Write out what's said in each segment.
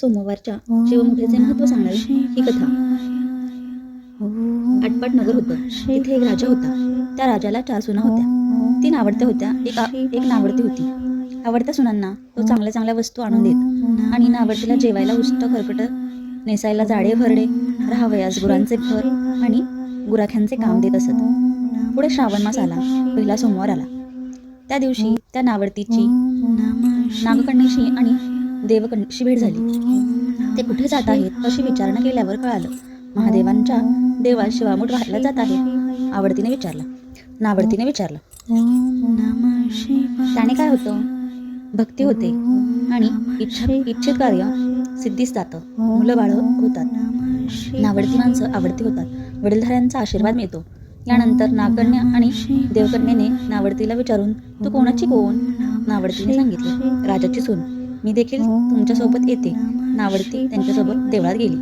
सोमवारच्या शिवमुठीचे महत्त्व सांगणारी ही कथा. आटपाट नगर होतं. तिथे एक राजा होता. त्या राजाला चार सुना होत्या. तीन आवडत्या होत्या. एक एक नावडती होती. आवडत्या सुनांना तो चांगल्या चांगल्या वस्तू आणून देत. आणि नावडतीला जेवायला उष्ट खरकट नेसायला जाडे भरडे राहावयास गुरांचे फर आणि गुराख्यांचे काम देत असत. पुढे श्रावण मास आला. पहिला सोमवार आला. त्या दिवशी त्या नावडतीची नागकन्येशी आणि देवकन्येशी भेट झाली. ते कुठे जात आहेत अशी विचारणा केल्यावर कळालं. महादेवांच्या देवा शिवामूठ व्हायला जात आहे आवडतीने विचारलं. नावडतीने विचारलं. त्याने काय होतं? भक्ती होते आणि इच्छा इच्छित कार्य सिद्धीस जातं. मुलं बाळ होतात. नावडती माणसं आवडती होतात. वडीलधाऱ्यांचा आशीर्वाद मिळतो. यानंतर नागकन्या आणि देवकन्येने नावडतीला विचारून तू कोणाची कोण? नावडतीने सांगितले. राजाची सून. मी देखील तुमच्यासोबत येते. नावडती त्यांच्यासोबत देवळात गेली.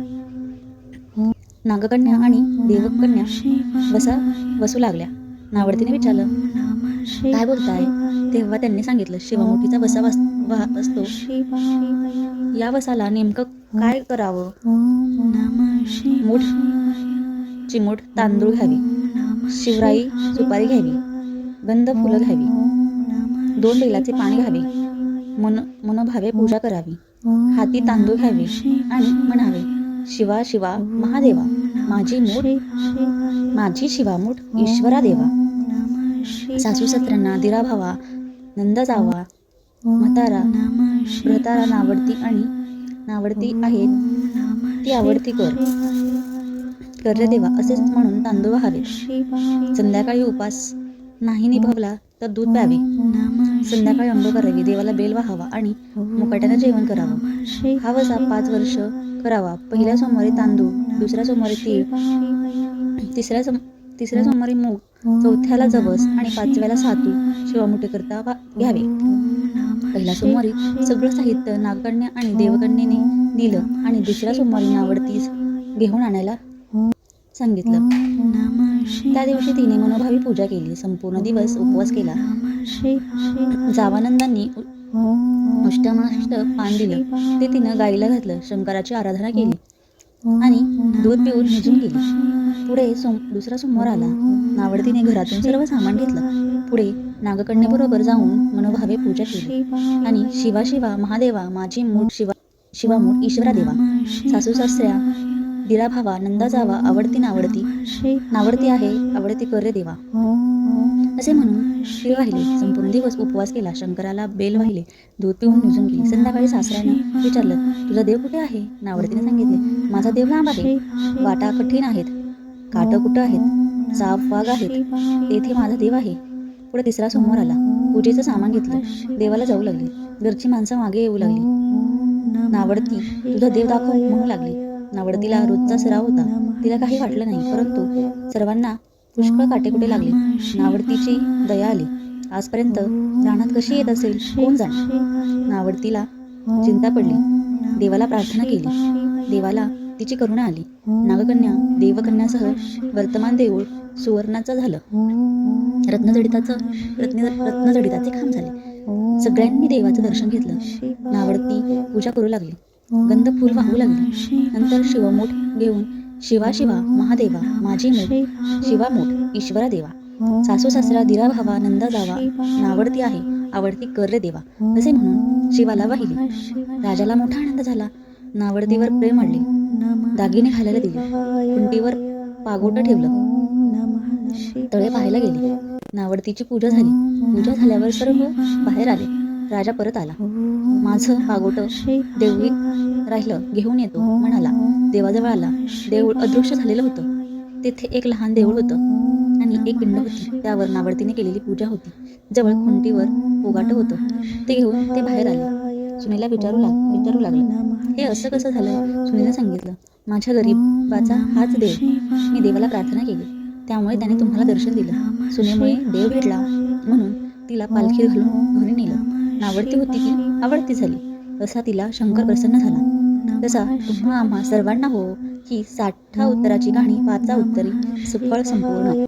नागकन्या आणि देवकन्या बसा बसू लागल्या. नावडतीने विचारलं काय बोलताय? तेव्हा त्यांनी सांगितलं शिवमुठीचा बसा वस बसतो असतो. या वसाला नेमकं काय करावं? मूठ चिमूट तांदूळ घ्यावी. शिवराई सुपारी घ्यावी. गंध फुलं घ्यावी. दोन बैलाचे पाणी घ्यावे. मन मनोभावे पूजा करावी. हाती तांदूळ घ्यावे आणि म्हणावे शिवा शिवा महादेवा माझी मूठ माझी शिवामूठ ईश्वरा देवा सासू सत्रांना दिरा भावा नंद जावा म्हातारा व्रतारा नावडती आणि नावडती आहेत ती आवडती कर. कर्ज रे देवा असेच म्हणून तांदूळ व्हावे संध्याकाळी उपास नाही निभवला तर दूध प्यावे. संध्याकाळी अंब करावी देवाला बेल वाहावा आणि मुकाट्यानं जेवण करावं. हा वसा पाच वर्ष करावा. पहिल्या सोमवारी तांदूळ दुसऱ्या सोमवारी तीळ तिसऱ्या सम तिसऱ्या सोमवारी मूग चौथ्याला जवस आणि पाचव्याला सातू शिवामुठे करता वा- घ्यावे. पहिल्या सोमवारी सगळं साहित्य नागकन्या आणि देवकन्येने दिलं आणि दुसऱ्या सोमवारी नावडतीस घेऊन आणायला सांगितलं. त्या दिवशी तिने मनोभावी पूजा केली. संपूर्ण दिवस उपवास केला. जावानंदांनी अष्टमाष्ट पान दिलं. ते तिनं गाईला घातलं. शंकराची आराधना केली. आणि दूध पिऊन निजून गेली. पुढे सोम दुसरा सोमवार आला. नावडतीने घरातून सर्व सामान घेतलं. पुढे नागकन्येबरोबर जाऊन मनोभावे पूजा केली. आणि शिवा शिवा महादेवा माझी मूठ शिवा शिवामूठ ईश्वरा देवा सासू सासऱ्या दिरा भावा नंदा जावा आवडती नावडती. नावडती आहे आवडती कर रे देवा. असे म्हणून शिव वाहिले संपूर्ण दिवस उपवास केला शंकराला बेल वाहिले दूध पिऊन निजून गेली. संध्याकाळी सासऱ्याने विचारलं तुझा देव कुठे आहे? नावडतीने सांगितले माझा देव लांब आहे. वाटा कठीण आहेत. काट कुठं आहेत? साप वाघ आहेत. तेथे माझा देव आहे. पुढे तिसरा सोमवार आला. पूजेचं सामान घेतलं. देवाला जाऊ लागले. घरची माणसं मागे येऊ लागली. नावडती तुझा देव दाखव म्हणू लागली. नावडतीला रोजचा सराव होता. तिला काही वाटलं नाही परंतु सर्वांना पुष्कळ काटेकुटे लागले. नावडतीची दया आली. आजपर्यंत रानात कशी येत असेल कोण जाणे? नावडतीला चिंता पडली. देवाला प्रार्थना केली. देवाला तिची करुणा आली. नागकन्या देवकन्यासह वर्तमान देऊळ सुवर्णाचं झालं. रत्नजडिताचं रत्न रत्नजडिताचे काम झाले. सगळ्यांनी देवाचं दर्शन घेतलं. नावडती पूजा करू लागली. गंध फूल वाहू लागली नंतर शिवमूठ घेऊन शिवा शिवा महादेवा माझी मूठ. शिवामूठ ईश्वरा देवा. सासू सासरा दिरा भावा नंदा जावा. नावडती आहे आवडती कर रे देवा असे म्हणून शिवाला वाहिले. राजाला मोठा आनंद झाला. नावडतीवर प्रेम आणले दागिने घालायला दिले. कुंटीवर पागोटं ठेवलं. तळे पाहायला गेले. नावडतीची पूजा झाली. पूजा झाल्यावर सर्व बाहेर आले. राजा परत आला. माझं पागोटं देवळीत राहिलं घेऊन येतो म्हणाला. देवाजवळ आला. देऊळ अदृश्य झालेलं होतं. तेथे एक लहान देऊळ होतं आणि एक पिंड होती. त्यावर नावडतीने केलेली पूजा होती. जवळ खुंटीवर पोगाट होतं. ते घेऊन ते बाहेर आले. सुनेला विचारू लाग विचारू लागलं. हे असं कसं झालं? सुनीला सांगितलं. माझ्या गरीबाचा हाच देव. मी देवाला प्रार्थना केली. त्यामुळे त्याने तुम्हाला दर्शन दिलं. सुनेमुळे देव भेटला. म्हणून तिला पालखी घालून घरी नेलं. नावडती होती की आवडती झाली. असा तिला शंकर प्रसन्न झाला. तसा तुम्हा आम्हा सर्वांना हो ही साठा उत्तराची गाणी वाचा उत्तरी सुफळ संपूर्ण.